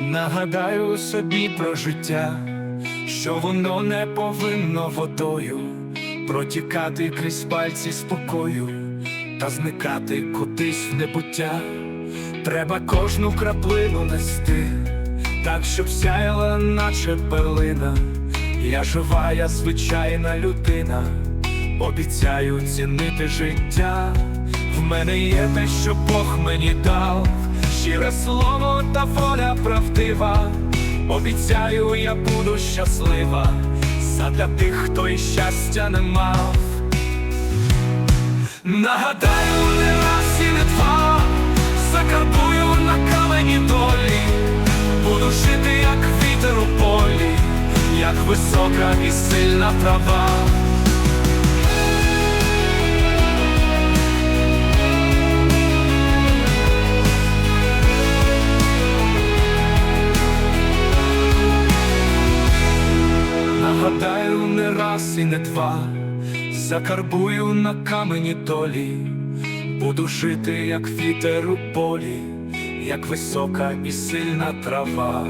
Нагадаю собі про життя, що воно не повинно водою протікати крізь пальці спокою та зникати кудись в небуття. Треба кожну краплину нести, так щоб сяяла, наче перлина. Я жива, я звичайна людина, обіцяю цінити життя. В мене є те, що Бог мені дав, щире слово та воля правдива. Обіцяю, я буду щаслива, задля тих, хто і щастя не мав. Нагадаю, не раз і не два, закарбую на камені долі, буду жити, як вітер у полі, як висока і сильна трава. Раз і не два, закарбую на камені долі, буду жити, як вітер у полі, як висока і сильна трава.